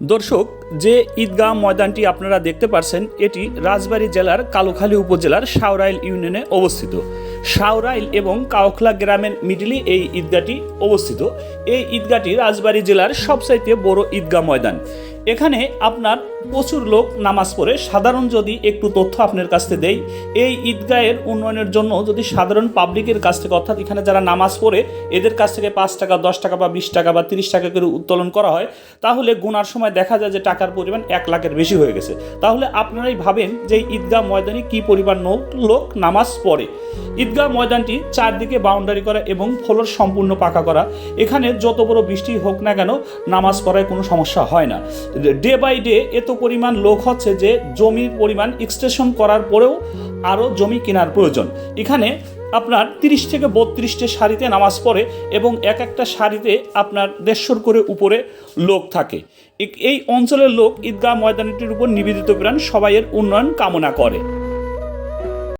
দর্শক, যে ঈদগাহ ময়দানটি আপনারা দেখতে পারছেন, এটি রাজবাড়ী জেলার কালোখালী উপজেলার সাউরাইল ইউনিয়নে অবস্থিত। সাউরাইল এবং কাওখলা গ্রামের মিডিলে এই ঈদগাহটি অবস্থিত। এই ঈদগাহটি রাজবাড়ী জেলার সবচাইতে বড় ঈদগাহ ময়দান। এখানে আপনার প্রচুর লোক নামাজ পড়ে। সাধারণ যদি একটু তথ্য আপনার কাছ থেকে দেই, এই ঈদগাহের উন্নয়নের জন্য যদি সাধারণ পাবলিকের কাছ থেকে, অর্থাৎ এখানে যারা নামাজ পড়ে, এদের কাছ থেকে পাঁচ টাকা, দশ টাকা বা বিশ টাকা বা তিরিশ টাকা করে উত্তোলন করা হয়, তাহলে গুনার সময় দেখা যায় যে টাকার পরিমাণ এক লাখের বেশি হয়ে গেছে। তাহলে আপনারাই ভাবেন যে ঈদগাহ ময়দানে কী পরিমাণ লোক নামাজ পড়ে। ঈদগাহ ময়দানটি চারদিকে বাউন্ডারি করা এবং ফ্লোর সম্পূর্ণ পাকা করা। এখানে যত বড় বৃষ্টি হোক না কেন, নামাজ পড়ায় কোনো সমস্যা হয় না। ডে বাই ডে এত পরিমাণ লোক হচ্ছে যে জমির পরিমাণ এক্সটেশন করার পরেও আরও জমি কেনার প্রয়োজন। এখানে আপনার তিরিশ থেকে বত্রিশটি শাড়িতে নামাজ পড়ে এবং এক একটা শাড়িতে আপনার দেড়শোর করে উপরে লোক থাকে। এই অঞ্চলের লোক ঈদগাহ ময়দানটির উপর নিবেদিত প্রাণ সবাইয়ের উন্নয়ন কামনা করে।